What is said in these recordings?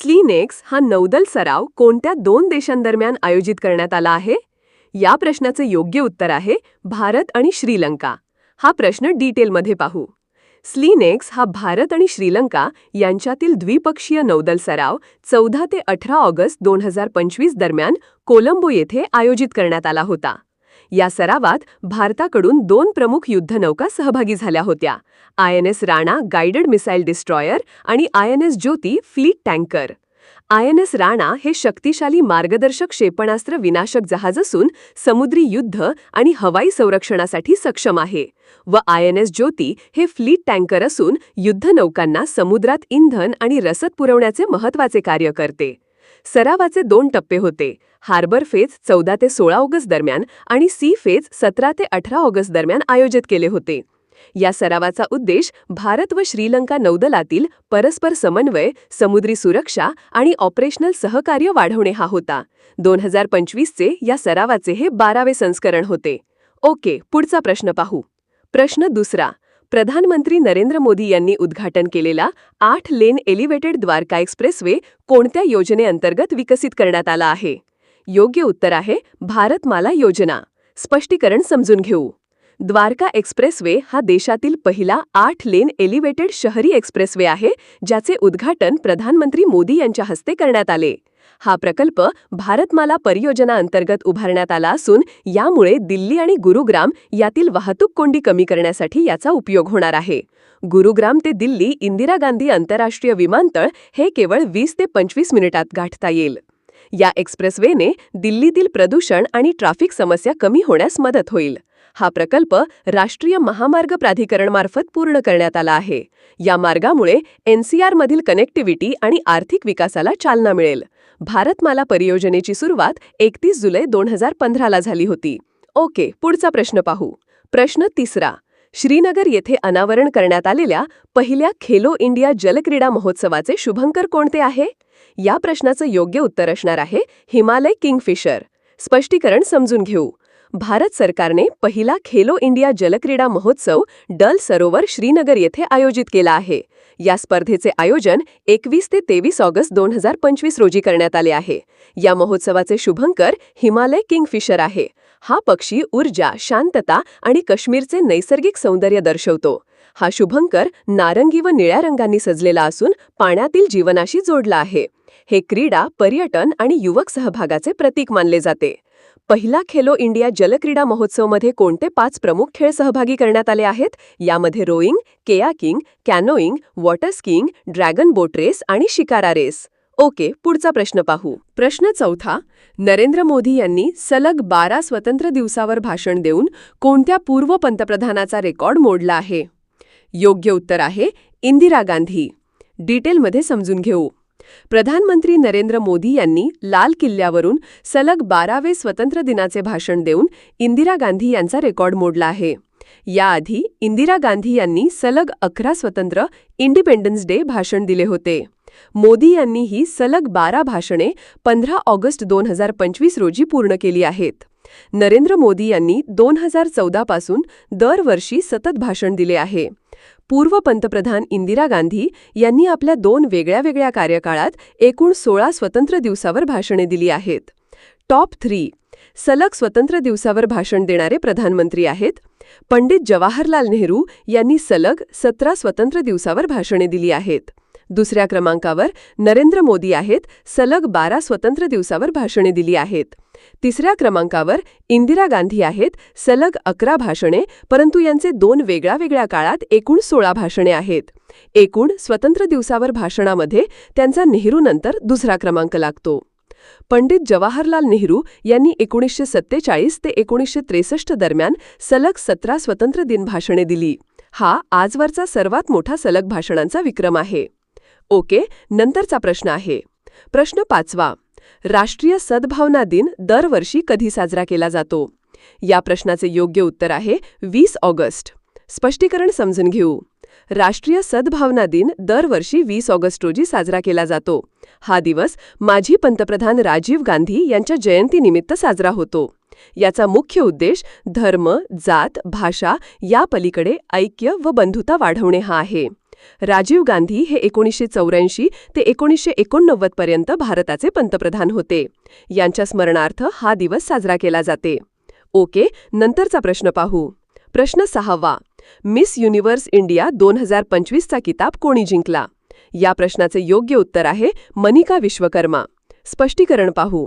स्लीनेक्स हा नौदल सराव कोणत्या दोन देशांदरम्यान आयोजित करण्यात आला आहे? या प्रश्नाचं योग्य उत्तर आहे भारत आणि श्रीलंका. हा प्रश्न डिटेलमध्ये पाहू. स्लीनेक्स हा भारत आणि श्रीलंका यांच्यातील द्विपक्षीय नौदल सराव चौदा ते अठरा ऑगस्ट दोन हजार पंचवीस दरम्यान कोलंबो येथे आयोजित करण्यात आला होता. या सरावात भारताकडून दोन प्रमुख युद्धनौका सहभागी झाल्या होत्या. I N S Rana guided missile destroyer आणि I N S Jyoti fleet tanker I N S Rana हे शक्तिशाली मार्गदर्शक क्षेपणास्त्र विनाशक जहाज असून समुद्री युद्ध आणि हवाई संरक्षणासाठी सक्षम आहे व आय एन एस ज्योती हे फ्लीट टँकर असून युद्धनौकांना समुद्रात इंधन आणि रसद पुरवण्याचे महत्त्वाचे कार्य करते. सरावाचे दोन टप्पे होते. हार्बर फेज चौदा ते सोळा ऑगस्ट दरम्यान आणि सी फेज सतरा ते अठरा ऑगस्ट दरम्यान आयोजित केले होते. या सरावाचा उद्देश भारत व श्रीलंका नौदलातील परस्पर समन्वय समुद्री सुरक्षा आणि ऑपरेशनल सहकार्य वाढवणे हा होता. दोन हजार पंचवीसचे या सरावाचे हे बारावे संस्करण होते. ओके पुढचा प्रश्न पाहू. प्रश्न दुसरा. प्रधानमंत्री नरेंद्र मोदी यांनी उद्घाटन केलेला आठ लेन एलिव्हेटेड द्वारका एक्सप्रेसवे कोणत्या योजनेअंतर्गत विकसित करण्यात आला आहे? योग्य उत्तर आहे भारतमाला योजना. स्पष्टीकरण समजून घेऊ. द्वारका एक्सप्रेसवे हा देशातील पहिला आठ लेन एलिव्हेटेड शहरी एक्सप्रेसवे आहे ज्याचे उद्घाटन प्रधानमंत्री मोदी यांच्या हस्ते करण्यात आले. हा प्रकल्प भारतमाला परियोजना अंतर्गत उभारण्यात आला असून यामुळे दिल्ली आणि गुरुग्राम यातील वाहतूक कोंडी कमी करण्यासाठी याचा उपयोग होणार आहे. गुरुग्राम ते दिल्ली इंदिरा गांधी आंतरराष्ट्रीय विमानतळ हे केवळ वीस ते पंचवीस मिनिटात गाठता येईल. या एक्सप्रेसवेने दिल्लीतील प्रदूषण आणि ट्राफिक समस्या कमी होण्यास मदत होईल. हा प्रकल्प राष्ट्रीय महामार्ग प्राधिकरणमार्फत पूर्ण करण्यात आला आहे. या मार्गामुळे एनसीआरमधील कनेक्टिव्हिटी आणि आर्थिक विकासाला चालना मिळेल. भारतमाला परियोजनेची सुरुवात एकतीस जुलै दोन हजार पंधराला झाली होती. ओके पुढचा प्रश्न पाहू. प्रश्न तिसरा. श्रीनगर येथे अनावरण करण्यात आलेल्या पहिल्या खेलो इंडिया जलक्रीडा महोत्सवाचे शुभंकर कोणते आहे? या प्रश्नाचं योग्य उत्तर असणार आहे हिमालय किंगफिशर. स्पष्टीकरण समजून घेऊ. भारत सरकारने पहिला खेलो इंडिया जलक्रीडा महोत्सव डल सरोवर श्रीनगर येथे आयोजित केला आहे. या स्पर्धेचे आयोजन एकवीस ते तेवीस ऑगस्ट दोन हजार पंचवीस रोजी करण्यात आले आहे. या महोत्सवाचे शुभंकर हिमालय किंगफिशर आहे. हा पक्षी ऊर्जा शांतता आणि काश्मीरचे नैसर्गिक सौंदर्य दर्शवतो. हा शुभंकर नारंगी व निळ्या रंगांनी सजलेला असून पाण्यातील जीवनाशी जोडला आहे. हे क्रीडा पर्यटन आणि युवक सहभागाचे प्रतीक मानले जाते. पहिला खेलो इंडिया जलक्रीडा महोत्सवमध्ये कोणते पाच प्रमुख खेळ सहभागी करण्यात आले आहेत? यामध्ये rowing kayaking canoeing water skiing dragon boat race आणि शिकारा रेस. ओके पुढचा प्रश्न पाहू. प्रश्न चौथा नरेंद्र मोदी यांनी सलग बारा स्वतंत्र दिवसावर भाषण देऊन कोणत्या पूर्व पंतप्रधानाचा रेकॉर्ड मोडला आहे? योग्य उत्तर आहे इंदिरा गांधी. डिटेलमध्ये समजून घेऊ. प्रधानमंत्री नरेंद्र मोदी यांनी लाल किल्ल्यावरून सलग बारावे स्वतंत्र दिनाचे भाषण देऊन इंदिरा गांधी यांचा रेकॉर्ड मोडला आहे. याआधी इंदिरा गांधी यांनी सलग अकरा स्वतंत्र इंडिपेंडन्स डे भाषण दिले होते. मोदी यांनी ही सलग बारा भाषणे पंधरा ऑगस्ट दोन हजार पंचवीस रोजी पूर्ण केली आहेत. नरेंद्र मोदी यांनी दोन हजार चौदापासून दरवर्षी सतत भाषण दिले आहे. पूर्व पंतप्रधान इंदिरा गांधी यांनी आपल्या दोन वेगळ्या वेगळ्या कार्यकाळात एकूण सोळा स्वतंत्र दिवसावर भाषणे दिली आहेत. टॉप थ्री सलग स्वतंत्र दिवसावर भाषण देणारे प्रधानमंत्री आहेत. पंडित जवाहरलाल नेहरू यांनी सलग सतरा स्वतंत्र दिवसावर भाषणे दिली आहेत. दुसऱ्या क्रमांकावर नरेंद्र मोदी आहेत सलग बारा स्वतंत्र दिवसावर भाषणे दिली आहेत. तिसऱ्या क्रमांकावर इंदिरा गांधी आहेत सलग अकरा भाषणे परंतु यांचे दोन वेगळ्या वेगळ्या काळात एकूण सोळा भाषणे आहेत. एकूण स्वतंत्र दिवसावर भाषणामध्ये त्यांचा नेहरूनंतर दुसरा क्रमांक लागतो. पंडित जवाहरलाल नेहरू यांनी एकोणीसशे सत्तेचाळीस ते एकोणीसशे त्रेसष्ट दरम्यान सलग सतरा स्वतंत्र दिन भाषणे दिली. हा आजवरचा सर्वात मोठा सलग भाषणांचा विक्रम आहे. ओके नंतरचा प्रश्न आहे. प्रश्न पाचवा. राष्ट्रीय सद्भावना दिन दरवर्षी कधी साजरा केला जातो? या प्रश्नाचे योग्य उत्तर आहे वीस ऑगस्ट. स्पष्टीकरण समजून घेऊ. राष्ट्रीय सद्भावना दिन दरवर्षी वीस ऑगस्ट रोजी साजरा केला जातो. हा दिवस माजी पंतप्रधान राजीव गांधी यांच्या जयंतीनिमित्त साजरा होतो. याचा मुख्य उद्देश धर्म जात भाषा या पलीकडे ऐक्य व बंधुता वाढवणे हा आहे. राजीव गांधी हे एकोणीसशे चौऱ्याऐंशी ते एकोणीसशे एकोणनव्वदपर्यंत भारताचे पंतप्रधान होते. यांच्या स्मरणार्थ हा दिवस साजरा केला जाते. ओके नंतरचा प्रश्न पाहू. प्रश्न सहावा. मिस युनिव्हर्स इंडिया दोन हजार पंचवीसचा किताब कोणी जिंकला? या प्रश्नाचे योग्य उत्तर आहे मनिका विश्वकर्मा. स्पष्टीकरण पाहू.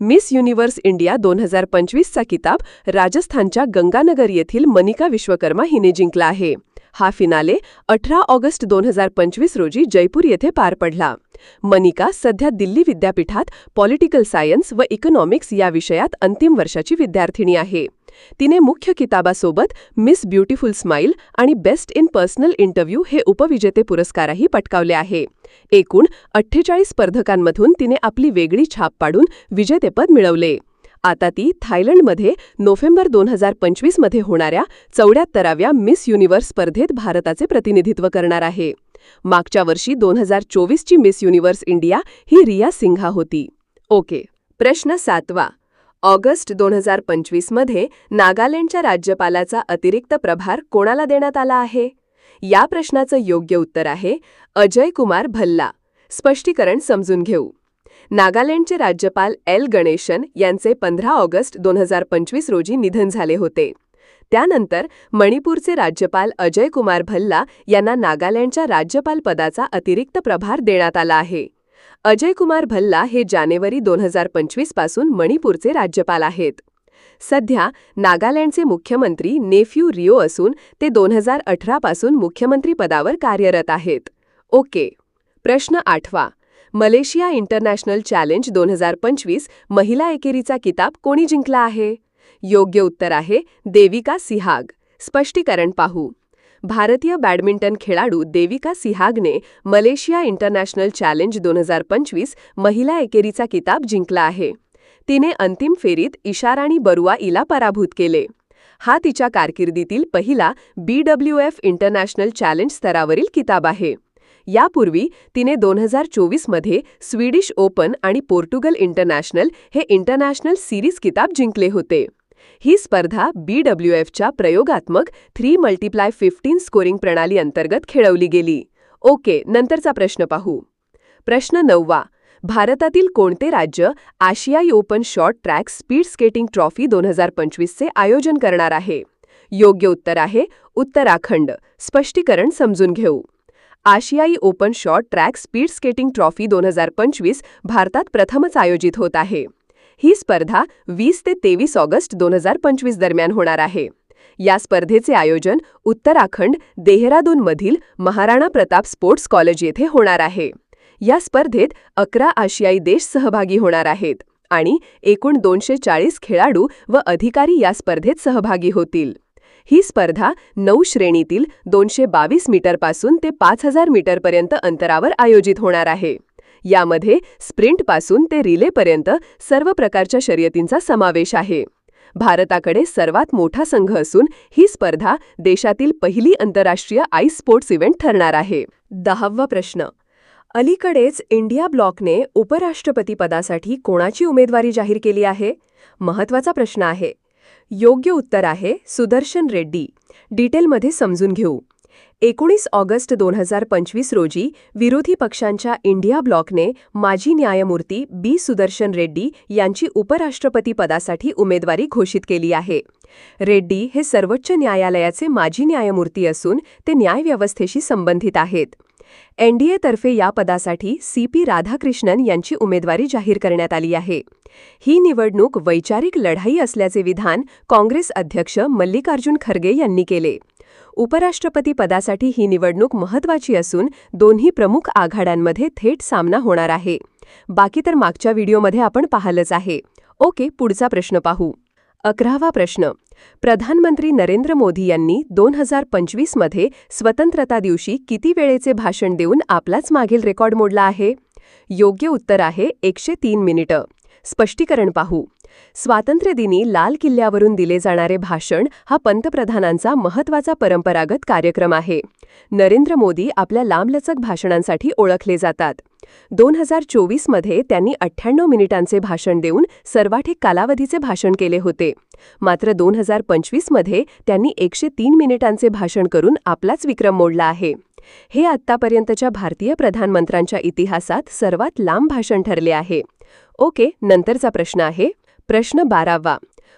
मिस युनिव्हर्स इंडिया दोन हजार पंचवीसचा किताब राजस्थानच्या गंगानगर येथील मनिका विश्वकर्मा हिने जिंकला आहे. हा फिनाले अठरा ऑगस्ट दोन हजार पंचवीस रोजी जयपूर येथे पार पडला. मनिका सध्या दिल्ली विद्यापीठात पॉलिटिकल सायन्स व इकॉनॉमिक्स या विषयात अंतिम वर्षाची विद्यार्थिनी आहे. तिने मुख्य किताबासोबत मिस ब्युटिफुल स्माईल आणि बेस्ट इन पर्सनल इंटरव्ह्यू हे उपविजेते पुरस्कारही पटकावले आहे. एकूण अठ्ठेचाळीस स्पर्धकांमधून तिने आपली वेगळी छाप पाडून विजेतेपद मिळवले. आता ती थायलंडमध्ये नोव्हेंबर दोन हजार पंचवीसमध्ये होणाऱ्या चौऱ्याहत्तराव्या मिस युनिव्हर्स स्पर्धेत भारताचे प्रतिनिधित्व करणार आहे. मागच्या वर्षी दोन हजार चोवीसची मिस युनिव्हर्स इंडिया ही रिया सिंघा होती. ओके प्रश्न सातवा. ऑगस्ट दोन हजार पंचवीसमध्ये नागालँडच्या राज्यपालाचा अतिरिक्त प्रभार कोणाला देण्यात आला आहे? या प्रश्नाचं योग्य उत्तर आहे अजय कुमार भल्ला. स्पष्टीकरण समजून घेऊ. नागालँडचे राज्यपाल एल. गणेशन यांचे पंधरा ऑगस्ट दोन हजार पंचवीस रोजी निधन झाले होते. त्यानंतर मणिपूरचे राज्यपाल अजय कुमार भल्ला यांना नागालँडच्या राज्यपाल पदाचा अतिरिक्त प्रभार देण्यात आला आहे. अजय कुमार भल्ला हे जानेवारी दोन हजार पंचवीसपासून मणिपूरचे राज्यपाल आहेत. सध्या नागालँडचे मुख्यमंत्री नेफ्यू रिओ असून ते दोन हजार अठरा पासून मुख्यमंत्री पदावर कार्यरत आहेत. ओके. प्रश्न आठवा. मलेशिया इंटरनॅशनल चॅलेंज दोन हजार पंचवीस महिला एकेरीचा किताब कोणी जिंकला आहे? योग्य उत्तर आहे देविका सिहाग. स्पष्टीकरण पाहू. भारतीय बॅडमिंटन खेळाडू देविका सिहागने मलेशिया इंटरनॅशनल चॅलेंज दोन हजार पंचवीस महिला एकेरीचा किताब जिंकला आहे. तिने अंतिम फेरीत इशाराणी बरुआ इला पराभूत केले. हा तिच्या कारकिर्दीतील पहिला B W F International Challenge स्तरावरील किताब आहे. यापूर्वी तिने दोन हजार चोवीसमध्ये स्वीडिश ओपन आणि पोर्टुगल इंटरनॅशनल हे इंटरनॅशनल सिरीज किताब जिंकले होते. ही स्पर्धा बी डब्ल्यू एफच्या प्रयोगात्मक थ्री मल्टिप्लाय फिफ्टीन स्कोरिंग प्रणाली अंतर्गत खेळवली गेली. ओके नंतरचा प्रश्न पाहू. प्रश्न नववा. भारतातील कोणते राज्य आशियाई Open Short Track Speed Skating Trophy दोन हजार पंचवीसचे आयोजन करणार आहे? योग्य उत्तर आहे उत्तराखंड. स्पष्टीकरण समजून घेऊ. आशियाई Open Short Track Speed Skating Trophy दोन हजार पंचवीस भारतात प्रथमच आयोजित होत आहे. ही स्पर्धा वीस ते तेवीस ऑगस्ट दोन हजार पंचवीस दरम्यान होणार आहे. या स्पर्धेचे आयोजन उत्तराखंड देहरादूनमधील महाराणा प्रताप स्पोर्ट्स कॉलेज येथे होणार आहे. या स्पर्धेत अकरा आशियाई देश सहभागी होणार आहेत आणि एकूण दोनशे चाळीस खेळाडू व अधिकारी या स्पर्धेत सहभागी होतील. ही स्पर्धा नऊ श्रेणीतील दोनशे बावीस मीटरपासून ते पाच हजार मीटरपर्यंत अंतरावर आयोजित होणार आहे. यामध्ये स्प्रिंटपासून ते रिलेपर्यंत सर्व प्रकारच्या शर्यतींचा समावेश आहे. भारताकडे सर्वात मोठा संघ असून ही स्पर्धा देशातील पहिली आंतरराष्ट्रीय आईस स्पोर्ट्स इव्हेंट ठरणार आहे. दहावा प्रश्न. अलीकडेच इंडिया ब्लॉकने उपराष्ट्रपतीपदासाठी कोणाची उमेदवारी जाहीर केली आहे? महत्त्वाचा प्रश्न आहे. योग्य उत्तर आहे सुदर्शन रेड्डी. डिटेलमध्ये समजून घेऊ. एकोणीस ऑगस्ट दोन हजार पंचवीस रोजी विरोधी पक्षांच्या इंडिया ब्लॉकने माजी न्यायमूर्ती बी सुदर्शन रेड्डी यांची उपराष्ट्रपती पदासाठी उमेदवारी घोषित केली आहे. रेड्डी हे सर्वोच्च न्यायालयाचे माजी न्यायमूर्ती असून ते न्यायव्यवस्थेशी संबंधित आहेत. एनडीएतर्फे या पदासाठी सी पी राधाकृष्णन यांची उमेदवारी जाहीर करण्यात आली आहे. ही निवडणूक वैचारिक लढाई असल्याचे विधान काँग्रेस अध्यक्ष मल्लिकार्जुन खरगे यांनी केले. उपराष्ट्रपती पदासाठी ही निवडणूक महत्वाची असून दोन्ही प्रमुख आघाड्यांमध्ये थेट सामना होणार आहे. बाकी तर मागच्या व्हिडिओमध्ये आपण पाहिलंच आहे. ओके पुढचा प्रश्न पाहू. अकरावा प्रश्न. प्रधानमंत्री नरेंद्र मोदी यांनी दोन हजार पंचवीसमध्ये स्वतंत्रता दिवशी किती वेळेचे भाषण देऊन आपलाच मागील रेकॉर्ड मोडला आहे? योग्य उत्तर आहे एकशे तीन मिनिटं. स्पष्टीकरण पाहू. स्वातंत्र्यदिनी लाल किल्ल्यावरून दिले जाणारे भाषण हा पंतप्रधानांचा महत्त्वाचा परंपरागत कार्यक्रम आहे. नरेंद्र मोदी आपल्या लांबलचक भाषणांसाठी ओळखले जातात. दोन हजार चोवीसमध्ये त्यांनी अठ्ठ्याण्णव मिनिटांचे भाषण देऊन सर्वाधिक कालावधीचे भाषण केले होते. मात्र दोन हजार पंचवीसमध्ये त्यांनी एकशे तीन मिनिटांचे भाषण करून आपलाच विक्रम मोडला आहे. हे आत्तापर्यंतच्या भारतीय प्रधानमंत्र्यांच्या इतिहासात सर्वात लांब भाषण ठरले आहे. ओके नंतरचा प्रश्न आहे. प्रश्न बारावा.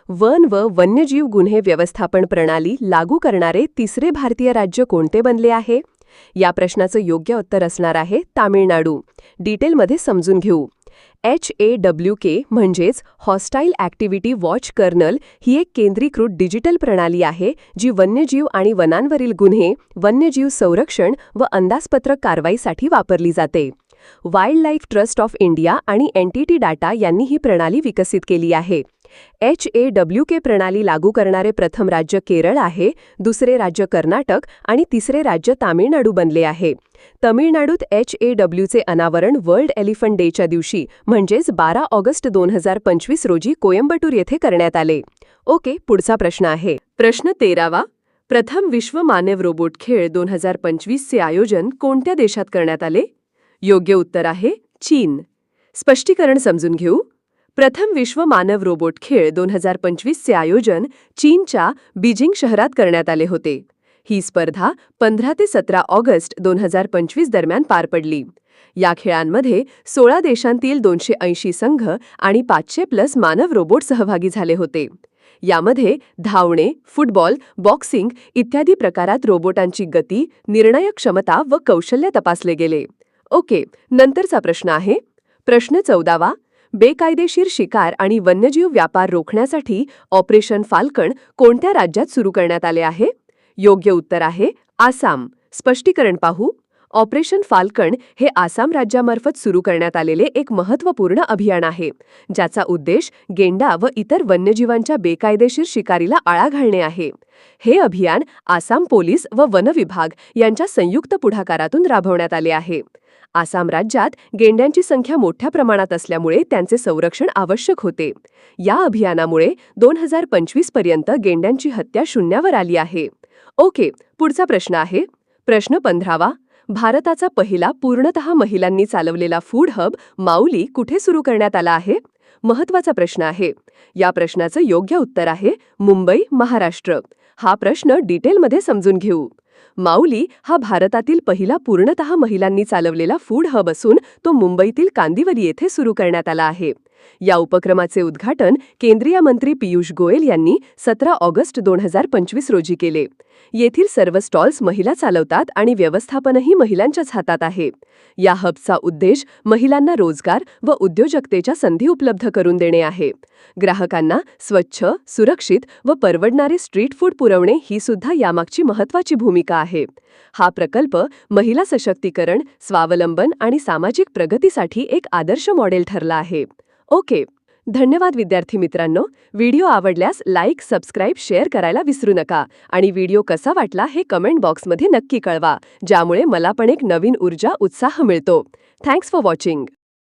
वन व वन्यजीव गुन्हे व्यवस्थापन प्रणाली लागू करणारे तिसरे भारतीय राज्य कोणते बनले आहे? या प्रश्नाचं योग्य उत्तर असणार आहे तामिळनाडू. डिटेलमध्ये समजून घेऊ. एच ए डब्ल्यू के म्हणजेच हॉस्टाईल ॲक्टिव्हिटी वॉच कर्नल ही एक केंद्रीकृत डिजिटल प्रणाली आहे जी वन्यजीव आणि वनांवरील गुन्हे वन्यजीव संरक्षण व अंदाजपत्रक कारवाईसाठी वापरली जाते. Wildlife Trust of India आणि एनटीटी डाटा यांनी ही प्रणाली विकसित केली आहे. एच ए डब्ल्यू के प्रणाली लागू करणारे प्रथम राज्य केरळ आहे दुसरे राज्य कर्नाटक आणि तिसरे राज्य तामिळनाडू बनले आहे. तमिळनाडूत एच ए डब्ल्यूचे अनावरण वर्ल्ड एलिफंट डेच्या दिवशी म्हणजेच बारा ऑगस्ट दोन हजार पंचवीस रोजी कोयंबटूर येथे करण्यात आले. ओके पुढचा प्रश्न आहे. प्रश्न तेरावा. प्रथम विश्व मानव रोबोट खेळ दोन हजार पंचवीसचे आयोजन कोणत्या देशात करण्यात आले? योग्य उत्तर आहे चीन. स्पष्टीकरण समजून घेऊ. प्रथम विश्व मानव रोबोट खेळ दोन हजार पंचवीसचे आयोजन चीनच्या बीजिंग शहरात करण्यात आले होते. ही स्पर्धा पंधरा ते सतरा ऑगस्ट दोन हजार पंचवीस दरम्यान पार पडली. या खेळांमध्ये सोळा देशांतील दोनशे ऐंशी संघ आणि पाचशे प्लस मानव रोबोट सहभागी झाले होते. यामध्ये धावणे फुटबॉल बॉक्सिंग इत्यादी प्रकारात रोबोटांची गती निर्णय क्षमता व कौशल्य तपासले गेले. ओके नंतरचा प्रश्न आहे. प्रश्न चौदावा. बेकायदेशीर शिकार आणि वन्यजीव व्यापार रोखण्यासाठी ऑपरेशन फाल्कण कोणत्या राज्यात सुरू करण्यात आले आहे? योग्य उत्तर आहे आसाम. स्पष्टीकरण पाहू. ऑपरेशन फाल्कण हे आसाम राज्यामार्फत सुरू करण्यात आलेले एक महत्त्वपूर्ण अभियान आहे ज्याचा उद्देश गेंडा व इतर वन्यजीवांच्या बेकायदेशीर शिकारीला आळा घालणे आहे. हे अभियान आसाम पोलीस व वन विभाग यांच्या संयुक्त पुढाकारातून राबवण्यात आले आहे. आसाम राज्यात गेंड्यांची संख्या मोठ्या प्रमाणात असल्यामुळे त्यांचे संरक्षण आवश्यक होते. या अभियानामुळे दोन हजार पंचवीसपर्यंत गेंड्यांची हत्या शून्यावर आली आहे. ओके पुढचा प्रश्न आहे. प्रश्न पंधरावा. भारताचा पहिला पूर्णतः महिलांनी चालवलेला फूड हब माऊली कुठे सुरू करण्यात आला आहे? महत्त्वाचा प्रश्न आहे. या प्रश्नाचं योग्य उत्तर आहे मुंबई महाराष्ट्र. हा प्रश्न डिटेलमध्ये समजून घेऊ. माऊली हा भारतातील पहिला पूर्णतः महिलांनी चालवलेला फूड हब असून तो मुंबईतील कांदिवली येथे सुरू करण्यात आला आहे. या उपक्रमाचे उद्घाटन केंद्रीय मंत्री पियुष गोयल यांनी सतरा ऑगस्ट दोन हजार पंचवीस रोजी केले. येथील सर्व स्टॉल्स महिला चालवतात आणि व्यवस्थापनही महिलांच्याच हातात आहे. या हबचा उद्देश महिलांना रोजगार व उद्योजकतेच्या संधी उपलब्ध करून देणे आहे. ग्राहकांना स्वच्छ सुरक्षित व परवडणारे स्ट्रीट फूड पुरवणे ही सुद्धा यामागची महत्त्वाची भूमिका आहे. हा प्रकल्प महिला सशक्तीकरण स्वावलंबन आणि सामाजिक प्रगतीसाठी एक आदर्श मॉडेल ठरला आहे. ओके. धन्यवाद विद्यार्थी मित्रांनो. व्हिडिओ आवडल्यास लाईक सबस्क्राईब शेअर करायला विसरू नका. आणि व्हिडिओ कसा वाटला हे कमेंट बॉक्समध्ये नक्की कळवा. ज्यामुळे मला पण एक नवीन ऊर्जा उत्साह मिळतो. Thanks for watching.